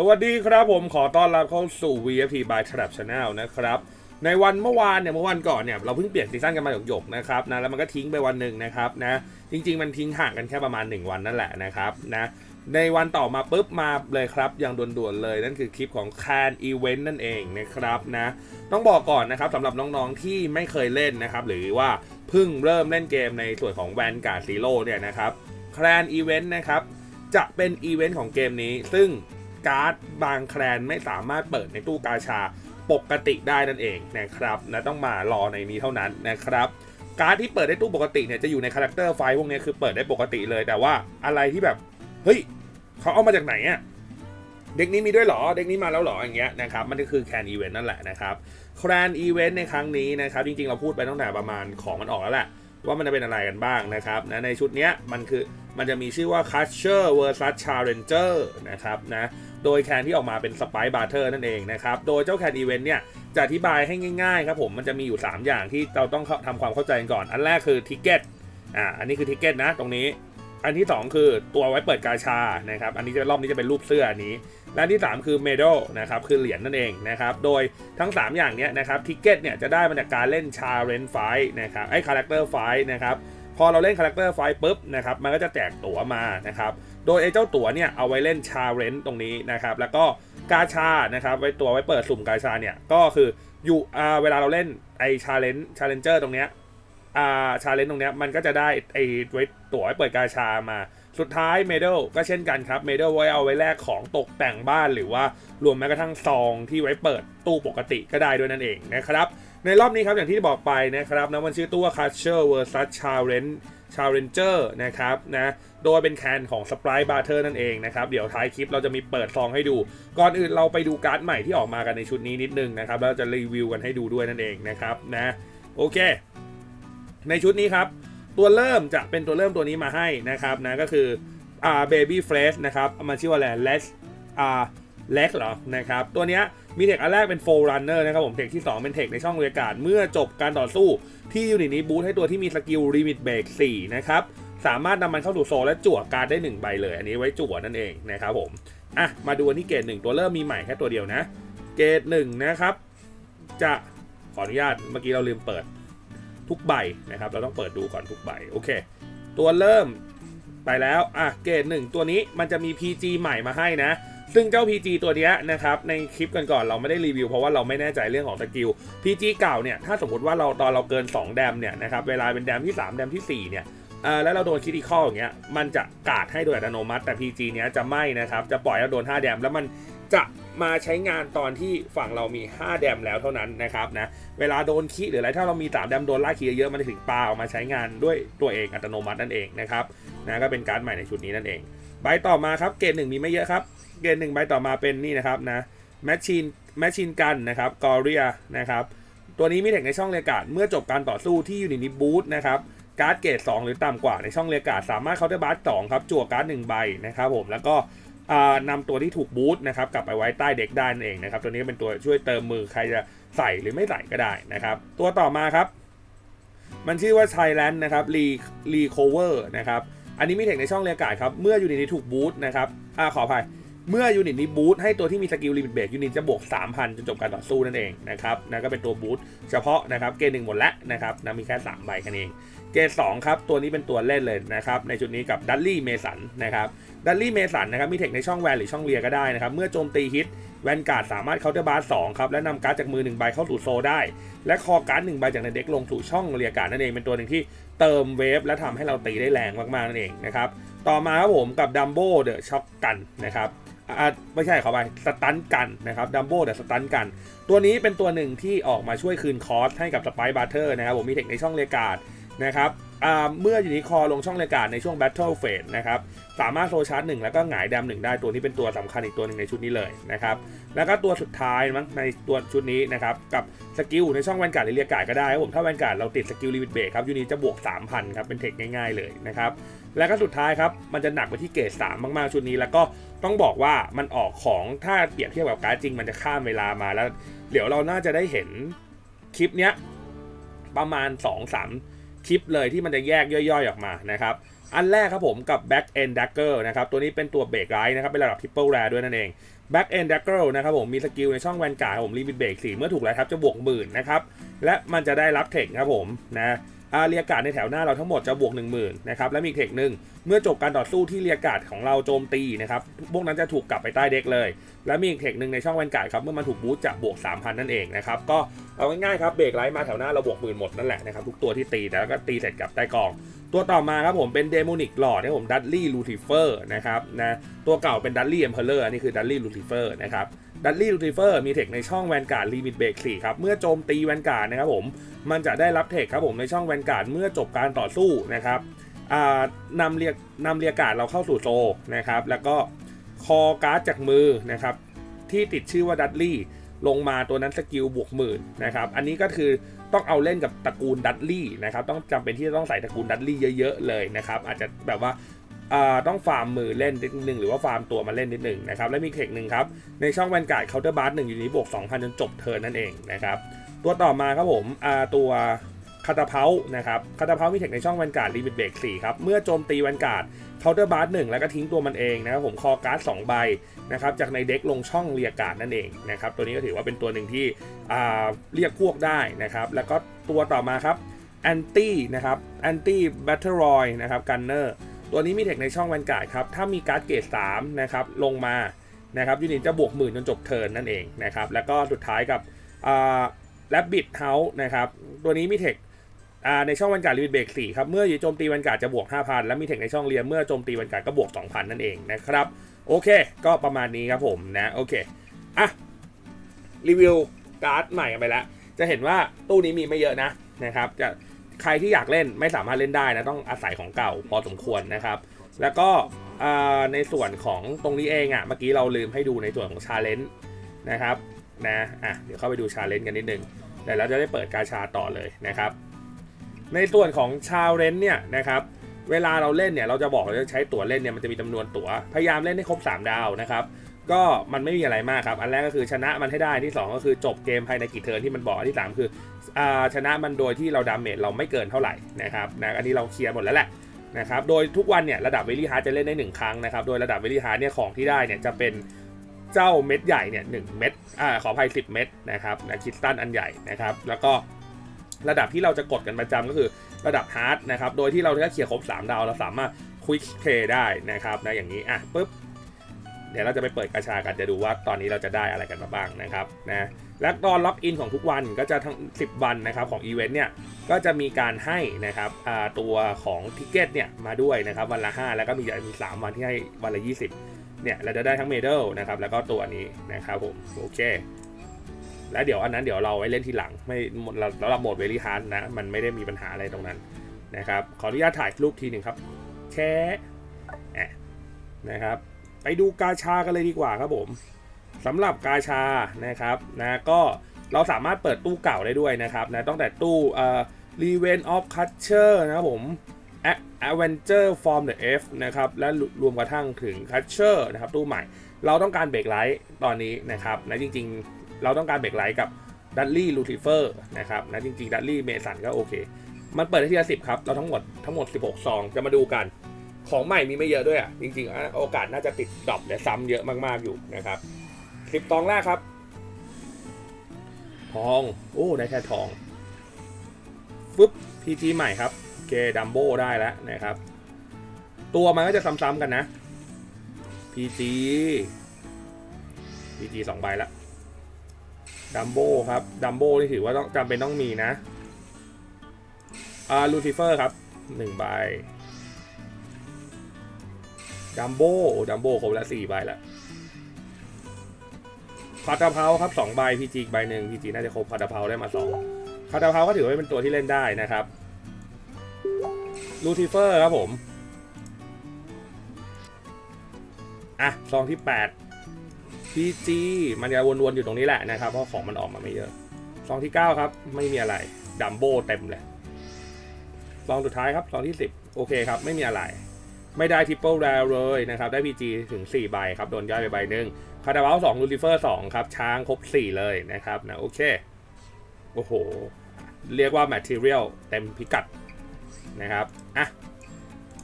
สวัสดีครับผมขอต้อนรับเข้าสู่ VFP by Trap Channel นะครับในวันเมื่อวานเนี่ยเมื่อวันก่อนเนี่ยเราเพิ่งเปลี่ยนซีซั่นกันมาหยกๆนะครับนะแล้วมันก็ทิ้งไปวันหนึ่งนะครับนะจริง ๆ มันทิ้งห่างกันแค่ประมาณ 1 วันนั่นแหละนะครับนะในวันต่อมาปุ๊บมาเลยครับอย่างด่วนๆเลยนั่นคือคลิปของ Can Event นั่นเองนะครับนะต้องบอกก่อนนะครับสำหรับน้องๆที่ไม่เคยเล่นนะครับหรือว่าเพิ่งเริ่มเล่นเกมในส่วนของ Vanguard Zero เนี่ยนะครับ Can Event นะครับจะเป็นอีเวนต์ของเกมนี้ซึ่ง การ์ดบางแคลนไม่สามารถเปิดในตู้กาชาปกติได้นั่นเองนะครับนะต้องมารอในนี้เท่านั้นนะครับการ์ดที่เปิดได้ตู้ปกติเนี่ยจะอยู่ในคาแรคเตอร์ไฟล์พวกนี้คือเปิดได้ปกติเลย แต่ว่าอะไรที่แบบเฮ้ยเขาเอามาจากไหนอะเด็กนี้มีด้วยหรอ เด็กนี้มาแล้วหรออย่างเงี้ยนะครับ มันก็คือแคนอีเวนต์นั่นแหละนะครับแคนอีเวนต์ในครั้งนี้นะครับ จริงๆ เราพูดไปตั้งแต่ประมาณของมันออกแล้วแหละ ว่ามันจะเป็นอะไรกันบ้างนะครับนะในชุดนี้มันคือมันจะมีชื่อว่า c u t c h e r vs Challenger นะครับนะโดยแคนที่ออกมาเป็น Spike Butter นั่นเองนะครับ โดยเจ้าแคนอีเวนต์เนี่ยจะอธิบายให้ง่ายๆครับผมมันจะมีอยู่ 3 อย่างที่เราต้องทำความเข้าใจกันก่อน อันแรกคือทิกเก็ตอ่าอันนี้คือทิกเก็ตนะตรงนี้ อันที่ 2 คือตัวไว้เปิดกาชานะครับ อันนี้จะรอบนี้จะเป็นรูปเสื้ออันนี้ และที่ 3 คือเมดัลนะครับคือเหรียญนั่นเองนะครับ โดยทั้ง 3 อย่างเนี้ยนะครับทิกเก็ตเนี่ยจะได้มาจากการเล่นชาเรนไฟนะครับไอ้คาแรคเตอร์ไฟนะครับพอเราเล่นคาแรคเตอร์ไฟปุ๊บนะครับมันก็จะแจกตั๋วมานะครับโดยไอ้เจ้าตั๋วเนี่ยเอาไว้เล่นชาเรนตรงนี้นะครับแล้วก็กาชานะครับไว้ตัวไว้เปิดสุ่มกาชาเนี่ยก็คืออยู่เวลาเราเล่นไอ้ชาเลนชาเลนเจอร์ตรงเนี้ย อ่าชาเลนตรงเนี้ยมันก็จะได้ไอ้ไว้ตั๋วไว้เปิดกาชามา สุดท้ายเมดัลก็เช่นกันครับเมดัลไว้เอาไว้แลกของตกแต่งบ้านหรือว่ารวมแม้กระทั่งซองที่ไว้เปิดตู้ปกติก็ได้ด้วยนั่นเองนะครับ ในรอบนี้ครับอย่างที่บอกไปนะครับนะมันชื่อตัว Catcher vs Challenge Challenger นะครับนะโดยเป็นแคนของ Sprite Butter นั่นเองนะครับ เดี๋ยวท้ายคลิปเราจะมีเปิดซองให้ดู ก่อนอื่นเราไปดูการ์ดใหม่ที่ออกมากันในชุดนี้นิดนึงนะครับแล้วจะรีวิวกันให้ดูด้วยนั่นเองนะครับนะโอเค ในชุดนี้ครับ ตัวเริ่มจะเป็นตัวเริ่มตัวนี้มาให้นะครับนะก็คืออ่า baby fresh นะครับมันชื่อว่าอะไร less อ่า leg เหรอนะครับตัวนี้มีเทคอันแรกเป็น f o r runner นะครับผมเทคที่ 2 เป็นเทคในช่องบรรยากาศ เมื่อจบการต่อสู้ที่ยูนิตนี้บูทให้ตัวที่มีสกิล limit break 4นะครับสามารถนำมันเข้าสู่โซและจั่วการ์ดได้ 1 ใบเลย อันนี้ไว้จั่วนั่นเองนะครับผมอะมาดูอันที่เกรดหนึ่งตัวเริ่มมีใหม่แค่ตัวเดียวนะ เกรดหนึ่งนะครับจะขออนุญาตเมื่อกี้เราลืมเปิด ทุกใบนะครับ เราต้องเปิดดูก่อนทุกใบโอเค ตัวเริ่มไปแล้วอะเกรดหนึ่งตัวนี้มันจะมี PG ใหม่มาให้นะ ซึ่งเจ้า PG ตัวนี้นะครับในคลิปกันก่อนๆเราไม่ได้รีวิวเพราะว่าเราไม่แน่ใจเรื่องของสกิล PG เก่าเนี่ยถ้าสมมติว่าเราตอนเราเกิน 2 แดมเนี่ยนะครับเวลาเป็นแดมที่ 3 แดมทีสี่4เนี่ยเออแล้วเราโดนคิด i คอลอย่างเงี้ยมันจะกาดให้โดยอัตโนมัติแต่ PG เนี้ยจะไม่นะครับจะปล่อยแล้วโดน 5 แดมแล้วมันจะ มาใช้งานตอนที่ฝั่งเรามี 5 แดมแล้วเท่านั้นนะครับนะเวลาโดนคีหรืออะไรถ้าเรามี3แดมโดนล่าคีเยอะมันถึงปาออกมาใช้งานด้วยตัวเองอัตโนมัตินั่นเองนะครับนะก็เป็นการดใหม่ในชุดนี้นั่นเอง ใบต่อมาครับเกรดหนึ่งมีไม่เยอะครับ เกรดหนึ่งใบต่อมาเป็นนี่นะครับนะแมชชีนแมชชีนกันนะครับกอริอานะครับตัวนี้มีเทคในช่องเรียการ์ดเมื่อจบการต่อสู้ที่อยู่ในนี้บูทนะครับการ์ดเกรด2หรือต่ำกว่าในช่องเรียการ์ดสามารถเคาน์เตอร์บัสสองครับจั่วการ์ดหนึ่งใบนะครับผมแล้วก็ นำตัวที่ถูกบูทนะครับกลับไปไว้ใต้เด็กได้นั่นเองนะครับตัวนี้เป็นตัวช่วยเติมมือใครจะใส่หรือไม่ใส่ก็ได้นะครับ ตัวต่อมาครับ มันชื่อว่า Thailand นะครับ Re Recover นะครับอันนี้มีเทคในช่องเรียกาศครับ เมื่อยูนิตนี้ถูกบูทนะครับอ่าขออภัย เมื่อยูนิตนี้บูทให้ตัวที่มีสกิลลิมิตเบรกยูนิตจะบวก 3,000 จนจบการต่อสู้นั่นเองนะครับนะก็เป็นตัวบูทเฉพาะนะครับเกรดหนึ่งหมดแล้วนะครับนะมีแค่ 3 ใบแค่นั้นเอง เกรดสองครับ ตัวนี้เป็นตัวเล่นเลยนะครับในชุดนี้กับดัลลี่เมสันนะครับดัลลี่เมสันนะครับมีเทคในช่องแวนหรือช่องเลียก็ได้นะครับเมื่อโจมตีฮิตแวนการ์ดสามารถเคาน์เตอร์บาร์สองครับและนำการ์ดจากมือหนึ่งใบเข้าสู่โซได้ และคอการ์ดหนึ่งใบจากในเด็กลงสู่ช่องเรียการ์ดนั่นเองเป็นตัวหนึ่งที่เติมเวฟและทำให้เราตีได้แรงมากๆนั่นเองนะครับต่อมาครับผมกับดัมโบเดอะช็อคกันนะครับ ไม่ใช่ขอไปสตันกันนะครับดัมโบเดอะสตันกัน ตัวนี้เป็นตัวหนึ่งที่ออกมาช่วยคืนคอสให้กับสไปบัตเตอร์นะครับผมมีเทคในช่องเรียการ์ดนะครับเมื่ออยูนิคอลงช่องเรียการ์ดในช่วงแบทเทิลเฟสนะครับสามารถโซชาร์จหนึ่งแล้วก็หงายดำหนึ่งได้ตัวนี้เป็นตัวสำคัญอีกตัวหนึ่งในชุดนี้เลยนะครับแล้วก็ตัวสุดท้ายมั้งในตัวชุดนี้นะครับกับสกิลในช่องแวนการ์ดหรือเรียกการ์ดก็ได้ครับผมถ้าแวนการ์ดเราติดสกิลลิมิตเบรกครับยูนิจะบวก 3,000ครับเป็นเทคง่ายๆเลยนะครับแล้วก็สุดท้ายครับมันจะหนักไปที่เกรด3มากๆชุดนี้แล้วก็ ต้องบอกว่ามันออกของถ้าเปรียบเทียบกับการ์ดจริงมันจะข้ามเวลามาแล้ว เดี๋ยวเราน่าจะได้เห็นคลิปเนี้ยประมาณ 2-3ชิปเลยที่มันจะแยกย่อยๆออกมานะครับ อันแรกครับผมกับ Back End Dagger นะครับ ตัวนี้เป็นตัวเบรกไ i ท์นะครับ เป็นระดับ Triple Rare ด้วยนั่นเอง Back End Dagger นะครับผมมีสกิลในช่องแวนการ์ดผมลิมิตเบรก4เมื่อถูกไล่ทับจะบวกหมื่นนะครับ และมันจะได้รับเทคครับผมนะ อาเรียการ์ดในแถวหน้าเราทั้งหมดจะบวก 1 0,000นะครับและมีเทคหนึ่งเมื่อจบการต่อสู้ที่เรียการ์ดของเราโจมตีนะครับพวกนั้นจะถูกกลับไปใต้เด็กเลย และมีอีกเทคหนึ่งในช่องแวนการ์ดครับเมื่อมันถูกบูสจะบวก 3,000 นั่นเองนะครับก็เอาง่ายๆครับเบรกไลท์มาแถวหน้าเราบวกหมื่นหมดนั่นแหละนะครับทุกตัวที่ตีแต่แล้วก็ตีเสร็จกลับใต้กอง ตัวต่อมาครับผมเป็นเดโมนิกหลอดนะผมดัตลี่ลูทิเฟอร์นะครับนะตัวเก่าเป็นดัตลี่เอ็มเพลเลอร์อันนี้คือดัตลี่ลูทิเฟอร์นะครับ ดัตลี่ลูทิเฟอร์มีเทคในช่องแวนการ์ดลิมิตเบรก4ครับ เมื่อโจมตีแวนการ์ดนะครับผม มันจะได้รับเทคครับผมในช่องแวนการ์ดเมื่อจบการต่อสู้นะครับนำเรียกนำเรียกการ์ดเราเข้าสู่โซนะครับ แล้วก็คอการ์ดจากมือนะครับ ที่ติดชื่อว่าดัตลี่ลงมาตัวนั้นสกิลบวกหมื่นนะครับ อันนี้ก็คือต้องเอาเล่นกับตระกูลดัตลี่นะครับ ต้องจำเป็นที่จะต้องใส่ตระกูลดัตลี่เยอะ ๆ เลยนะครับ อาจจะแบบว่า ต้องฟาร์มมือเล่นนิดนึงหรือว่าฟาร์มตัวมาเล่นนิดนึงนะครับและมีเทคหนึ่งครับ ในช่องแวนการ์ดเคาน์เตอร์บาร์หนึ่งอยู่นี้บวก2,000 จนจบเทิร์นนั่นเองนะครับตัวต่อมาครับผมตัวคาตาเพานะครับคาตาเพามีเทคในช่องแวนการ์ดลิมิตเบรก4ครับ เมื่อโจมตีแวนการ์ดเคาน์เตอร์บาร์หนึ่งแล้วก็ทิ้งตัวมันเองนะครับผมคอการ์ด2ใบนะครับจากในเด็กลงช่องเรียการ์ดนั่นเองนะครับตัวนี้ก็ถือว่าเป็นตัวหนึ่งที่เรียกพวกได้นะครับแล้วก็ตัวต่อมาครับแอนตี้นะครับแอนตี้แบตเตอรอยนะครับกันเนอร์ ตัวนี้มีเทคในช่องแวนการ์ดครับ ถ้ามีการ์ดเกรด3นะครับลงมานะครับยูนิตจะบวกหมื่นจนจบเทิร์นนั่นเองนะครับแล้วก็สุดท้ายกับแลบบิทเฮาส์นะครับตัวนี้มีเทคในช่องแวนการ์ดลิมิตเบรก4ครับ เมื่ออยู่โจมตีแวนการ์ดจะบวก 5,000 และมีเทคในช่องเรียนเมื่อโจมตีแวนการ์ดก็บวก 2,000 นั่นเองนะครับ โอเค ก็ประมาณนี้ครับผมนะ โอเค อะ รีวิวการ์ดใหม่กันไปแล้ว จะเห็นว่าตู้นี้มีไม่เยอะนะนะครับ จะ ใครที่อยากเล่นไม่สามารถเล่นได้นะต้องอาศัยของเก่าพอสมควรนะครับ แล้วก็ในส่วนของตรงนี้เองอะ่ะเมื่อกี้เราลืมให้ดูในส่วนของชาเลนจ์นะครับนะอะเดี๋ยวเข้าไปดูชาเลนจ์กันนิดนึงแต่เราจะได้เปิดกาชาต่อเลยนะครับ ในส่วนของชาเลนจ์เนี่ยนะครับเวลาเราเล่นเนี่ยเราจะบอกเราจะใช้ตั๋วเล่นเนี่ยมันจะมีจำนวนตั๋วพยายามเล่นให้ครบ 3 ดาวนะครับ ก็มันไม่มีอะไรมากครับ อันแรกก็คือชนะมันให้ได้ที่ 2 ก็คือจบเกมภายในกี่เทิร์นที่มันบอกอันที่ 3 คืออชนะมันโดยที่เราดาเมจเราไม่เกินเท่าไหร่นะครับนะอันนี้เราเคลียร์หมดแล้วแหละนะครับโดยทุกวันเนี่ยระดับเวลี่ฮาร์ดจะเล่นได้ 1 ครั้งนะครับโดยระดับเวลี่ฮาร์ดเนี่ยของที่ได้เนี่ยจะเป็นเจ้าเม็ดใหญ่เนี่ยหเม็ดอ่าขออภัย10 เม็ดนะครับนะคิสตันอันใหญ่นะครับแล้วก็ระดับที่เราจะกดกันประจำก็คือระดับฮาร์ดนะครับโดยที่เราถ้าเคลียร์ครบ 3 ดาวเราสามารถควิกเทได้นะครับนะอย่างนี้อะปุ๊บ เดี๋ยวเราจะไปเปิดกระชากันจะดูว่าตอนนี้เราจะได้อะไรกันมาบ้างนะครับนะและตอนล็อกอินของทุกวันก็จะทั้ง 10 วันนะครับของอีเวนต์เนี่ยก็จะมีการให้นะครับตัวของทิเก็ตเนี่ยมาด้วยนะครับวันละ 5 แล้วก็มีมี 3 วันที่ให้วันละ 20เนี่ยเราจะได้ทั้งเมดัลนะครับแล้วก็ตัวนี้นะครับผมโอเค แล้วเดี๋ยวอันนั้นเดี๋ยวเราไว้เล่นทีหลังไม่เราเราโหมดเวลี่ฮาร์ดนะมันไม่ได้มีปัญหาอะไรตรงนั้นนะครับขออนุญาตถ่ายรูปทีหนึ่งครับแชะแอะนะครับ ไปดูกาชากันเลยดีกว่าครับผมสำหรับกาชานะครับนะก็เราสามารถเปิดตู้เก่าได้ด้วยนะครับนะตั้งแต่ตู้เอ่อ Revenge of Catcher นะครับผม A- Avenger from the F นะครับ และรวมกระทั่งถึง Catcher นะครับ ตู้ใหม่ เราต้องการเบรกไลท์ตอนนี้นะครับนะจริงๆ เราต้องการเบรกไลท์กับดัตลี่ลูทิเฟอร์นะครับนะจริงๆ ดัตลี่เมสันก็โอเค มันเปิดได้ทีละสิบครับ เราทั้งหมดทั้งหมด 16 ซอง จะมาดูกัน ของใหม่มีไม่เยอะด้วยอะจริงๆโอกาสน่าจะติดดรอปและซ้ำเยอะมากๆอยู่นะครับสิบตองแรกครับ ทอง โอ้ ได้แค่ทองฟึบพีจีใหม่ครับ เกดัมโบได้แล้วนะครับ ตัวมันก็จะซ้ำๆกันนะ PG PG สองใบละดัมโบครับ ดัมโบนี่ถือว่าต้องจำเป็นต้องมีนะ อ่า ลูซิเฟอร์ครับหนึ่งใบ ดัมโบดัมโบครบละสี่ใบละคาตาเพาครับสองใบพีจีอีกใบหนึ่งพีจีน่าจะครบคาตาเพาได้มาสองคาตาเพาก็ถือว่าเป็นตัวที่เล่นได้นะครับลูซิเฟอร์ครับผมอะซองที่8 PG มันจะวนๆอยู่ตรงนี้แหละนะครับเพราะของมันออกมาไม่เยอะซองที่9ครับ ไม่มีอะไรดัมโบเต็มเลยซองสุดท้ายครับซองที่10โอเคครับ ไม่มีอะไร ไม่ได้ทิปเปิลแรเลยนะครับได้ PG ถึง 4 ใบครับโดนย่อยไปใบหนึ่งคาร์ดาวสองลูซิเฟอร์สองครับช้างครบ 4 เลยนะครับนะโอเค โอ้โห เรียกว่า Material เต็มพิกัดนะครับอะ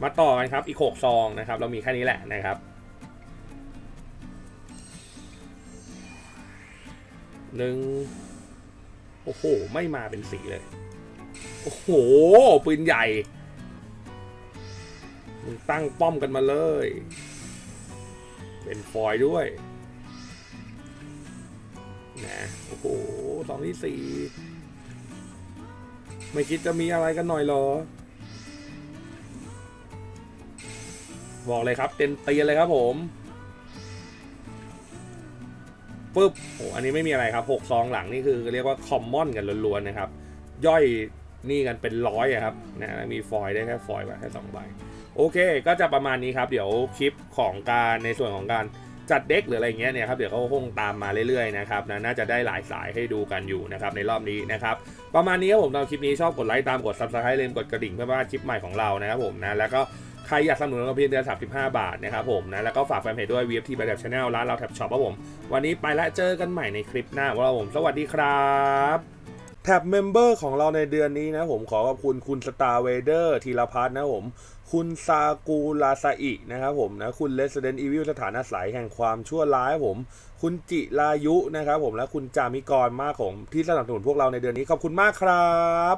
มาต่อกันครับอีก6ซองนะครับ เรามีแค่นี้แหละนะครับหนึ่งโอ้โห ไม่มาเป็นสีเลย โอ้โห ปืนใหญ่ มึงตั้งป้อมกันมาเลย เป็นฟอยล์ด้วยนะโอ้โหสองที่สี่ไม่คิดจะมีอะไรกันหน่อยหรอ บอกเลยครับ เต็มตีเลยครับผมปึ๊บโอ้อันนี้ไม่มีอะไรครับหกซองหลังนี่คือเรียกว่าคอมมอนกันล้วนๆนะครับ ย่อยนี่กันเป็นร้อยครับนะมีฟอยล์ได้แค่ฟอยล์ไว้แค่สองใบ โอเค ก็จะประมาณนี้ครับ เดี๋ยวคลิปของการในส่วนของการจัดเด็กหรืออะไรเงี้ยเนี่ยครับเดี๋ยวเขาคงตามมาเรื่อยๆนะครับนะน่าจะได้หลายสายให้ดูกันอยู่นะครับในรอบนี้นะครับประมาณนี้ครับผมตอนคลิปนี้ชอบกดไลค์ตามกด subscribe เลยกดกระดิ่งเพื่อว่าคลิปใหม่ของเรานะครับผมนะแล้วก็ใครอยากสนับสนุนเราเพียงเดือน35 บาทนะครับผมนะแล้วก็ฝากแฟนเพจด้วย VFT ไปแบบ Channel ร้านเราแท็บช็อปครับผม วันนี้ไปแล้วเจอกันใหม่ในคลิปหน้าของเราผม สวัสดีครับ แท็บเมมเบอร์ของเราในเดือนนี้นะผมขอขอบคุณคุณสตาร์เวเดอร์ธีรพัฒน์นะผม คุณซากูลาซาอินะครับผมนะคุณ Resident Evil สถานอายแห่งความชั่วร้ายผม คุณจิรายุนะครับผมและคุณจามิกรมากของที่สนับสนุนพวกเราในเดือนนี้ขอบคุณมากครับ